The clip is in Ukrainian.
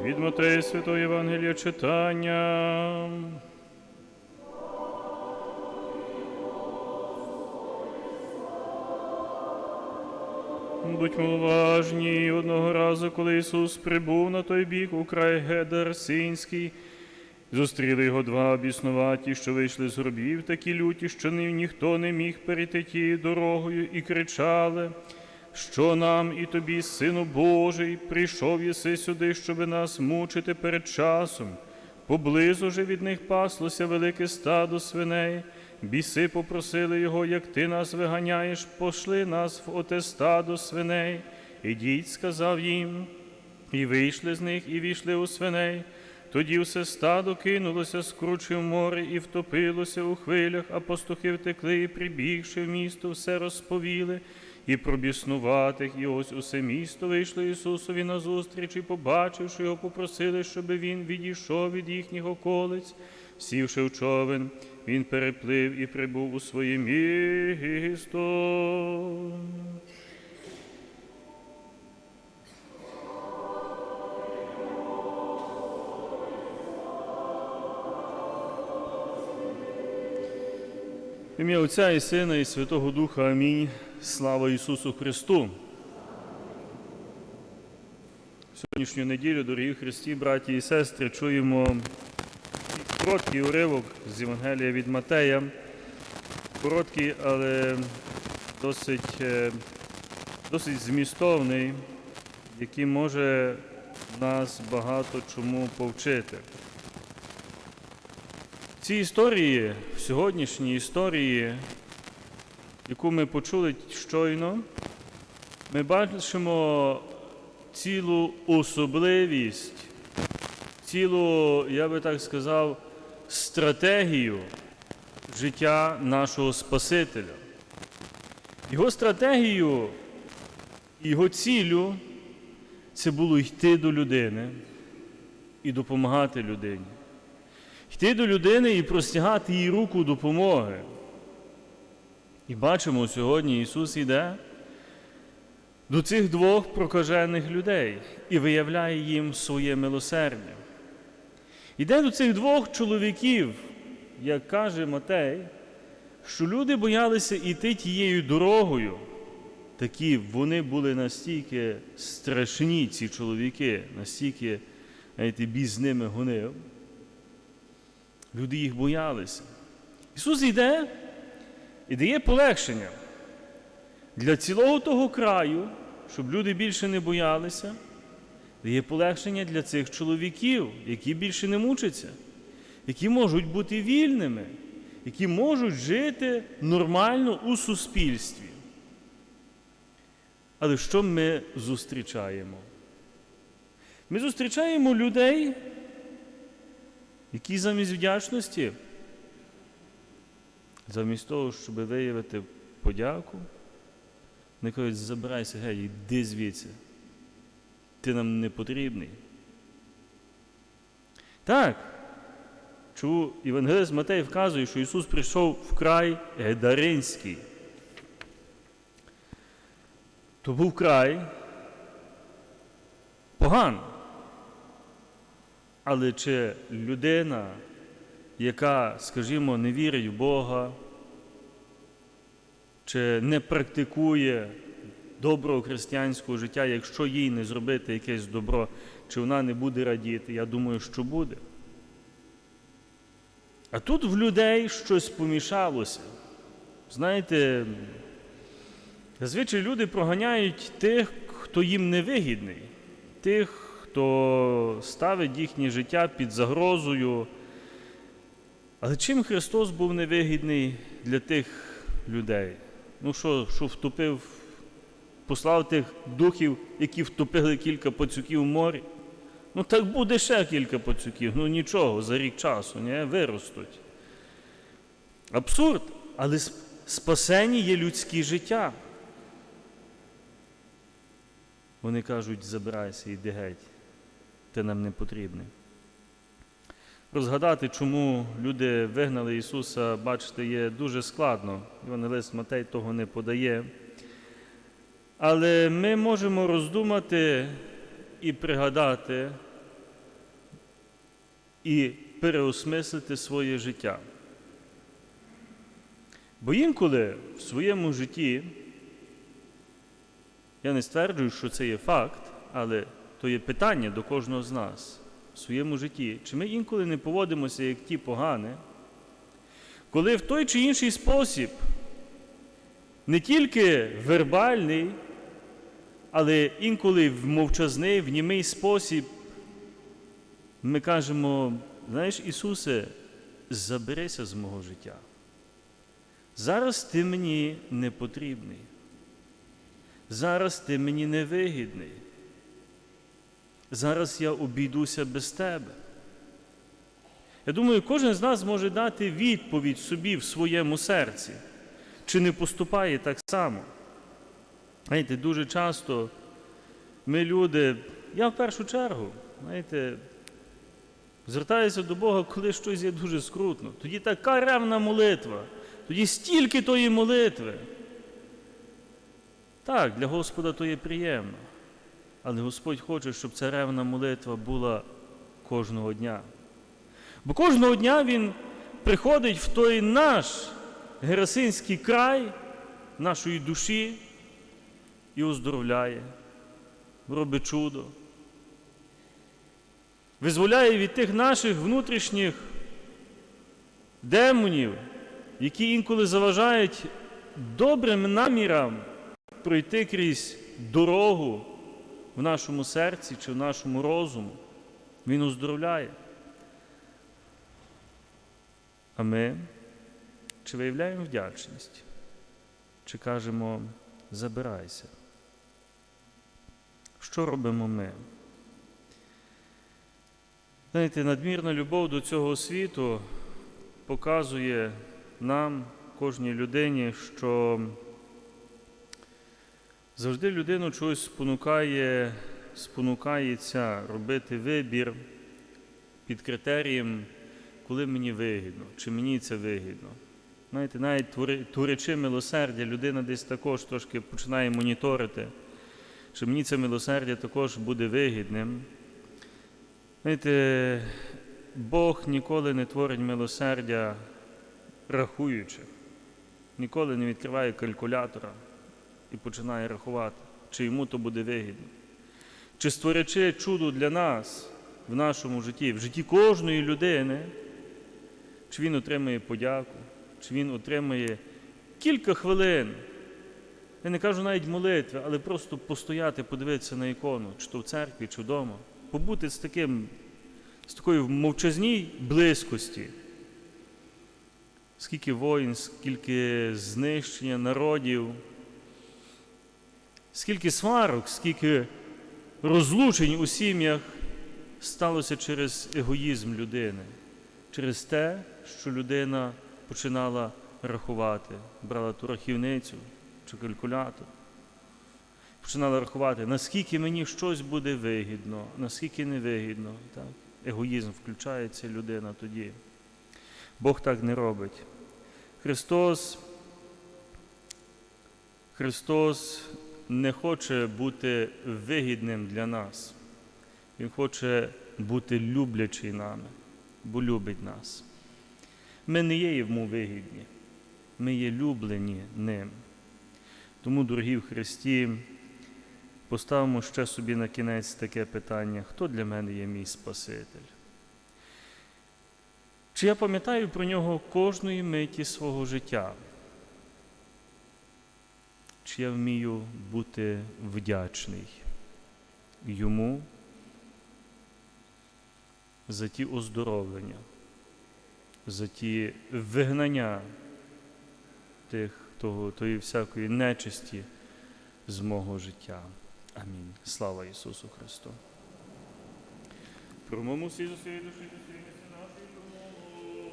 Від Матея Святого Євангелія читання. Будьмо уважні, одного разу, коли Ісус прибув на той бік у край Гедарсинський, зустріли його два біснуваті, що вийшли з гробів, такі люті, що ні- ніхто не міг перейти тією дорогою, і кричали, що нам і тобі, Сину Божий, прийшов єси сюди, щоби нас мучити перед часом. Поблизу же від них паслося велике стадо свиней. Біси попросили його, як ти нас виганяєш, пошли нас в оте стадо свиней. Ідіть, сказав їм, і вийшли з них, і війшли у свиней. Тоді все стадо кинулося з кручі в море і втопилося у хвилях, а пастухи втекли, прибігши в місто, все розповіли. І про біснуватих, і ось усе місто вийшло Ісусові назустріч, і побачивши його, попросили, щоб він відійшов від їхніх околиць. Сівши в човен, він переплив і прибув у своє місто. В ім'я Отця і Сина, і Святого Духа. Амінь. Слава Ісусу Христу. Сьогоднішню неділю, дорогі Христі, браті і сестри, чуємо короткий уривок з Євангелія від Матея. Короткий, але досить, е, досить змістовний, який може нас багато чому повчити. В цій історії, в сьогоднішній історії, яку ми почули щойно, ми бачимо цілу особливість, цілу, я би так сказав, стратегію життя нашого Спасителя. Його стратегію, його цілю це було йти до людини і допомагати людині. Йти до людини і простягати їй руку допомоги. І бачимо, сьогодні Ісус йде до цих двох прокажених людей і виявляє їм своє милосердя. Йде до цих двох чоловіків, як каже Матей, що люди боялися йти тією дорогою. Такі вони були настільки страшні, ці чоловіки, настільки знаєте, бій з ними гонив. Люди їх боялися. Ісус йде і дає полегшення для цілого того краю, щоб люди більше не боялися, дає полегшення для цих чоловіків, які більше не мучаться, які можуть бути вільними, які можуть жити нормально у суспільстві. Але що ми зустрічаємо? Ми зустрічаємо людей, які замість вдячності, замість того, щоб виявити подяку, вони кажуть, забирайся, геть, йди звідси. Ти нам не потрібний. Так. Чому Євангелист Матей вказує, що Ісус прийшов в край Гедаринський. То був край поганий. Але чи людина, яка, скажімо, не вірить в Бога, чи не практикує доброго християнського життя, якщо їй не зробити якесь добро, чи вона не буде радіти, я думаю, що буде. А тут в людей щось помішалося. Знаєте, зазвичай люди проганяють тих, хто їм не вигідний, тих, хто ставить їхнє життя під загрозою. Але чим Христос був невигідний для тих людей? Ну що, що втопив, послав тих духів, які втопили кілька пацюків в морі? Ну так буде ще кілька пацюків. Ну нічого, за рік часу, ні, виростуть. Абсурд, але спасені є людське життя. Вони кажуть, забирайся, йди геть, ти нам не потрібний. Розгадати, чому люди вигнали Ісуса, бачите, є дуже складно. Євангелист Матей того не подає. Але ми можемо роздумати і пригадати і переосмислити своє життя. Бо інколи в своєму житті, я не стверджую, що це є факт, але то є питання до кожного з нас в своєму житті, чи ми інколи не поводимося як ті погані, коли в той чи інший спосіб, не тільки вербальний, але інколи в мовчазний, в німий спосіб, ми кажемо, знаєш, Ісусе, заберися з мого життя. Зараз ти мені не потрібний. Зараз ти мені не вигідний. Зараз я обійдуся без тебе. Я думаю, кожен з нас може дати відповідь собі в своєму серці, чи не поступає так само. Знаєте, дуже часто ми люди, я в першу чергу, знаєте, звертаюся до Бога, коли щось є дуже скрутно. Тоді така ревна молитва, тоді стільки тої молитви. Так, для Господа то є приємно. Але Господь хоче, щоб ця ревна молитва була кожного дня. Бо кожного дня Він приходить в той наш Герасинський край нашої душі і оздоровляє, робить чудо, визволяє від тих наших внутрішніх демонів, які інколи заважають добрим намірам пройти крізь дорогу в нашому серці чи в нашому розуму. Він оздоровляє. А ми чи виявляємо вдячність, чи кажемо забирайся. Що робимо ми? Знаєте, надмірна любов до цього світу показує нам, кожній людині, що завжди людину чогось спонукає, спонукається робити вибір під критерієм, коли мені вигідно, чи мені це вигідно. Знаєте, навіть творячи милосердя, людина десь також трошки починає моніторити, чи мені це милосердя також буде вигідним. Знаєте, Бог ніколи не творить милосердя рахуючи, ніколи не відкриває калькулятора і починає рахувати, чи йому то буде вигідно. Чи створячи чудо для нас в нашому житті, в житті кожної людини, чи він отримає подяку, чи він отримає кілька хвилин. Я не кажу навіть молитви, але просто постояти, подивитися на ікону, чи то в церкві, чи вдома, побути з таким, з такою мовчазній близькості. Скільки воїн, скільки знищення народів, скільки сварок, скільки розлучень у сім'ях сталося через егоїзм людини, через те, що людина починала рахувати, брала ту рахівницю чи калькулятор, починала рахувати, наскільки мені щось буде вигідно, наскільки не вигідно. Так? Егоїзм включається людина тоді. Бог так не робить. Христос, Христос не хоче бути вигідним для нас. Він хоче бути люблячий нами, бо любить нас. Ми не є йому вигідні, ми є люблені ним. Тому, дорогі в Христі, поставимо ще собі на кінець таке питання: хто для мене є мій Спаситель? Чи я пам'ятаю про нього кожної миті свого життя? Чи я вмію бути вдячний йому за ті оздоровлення, за ті вигнання тих, того, тої всякої нечисті з мого життя. Амінь. Слава Ісусу Христу. Промовимо всі своєї душі.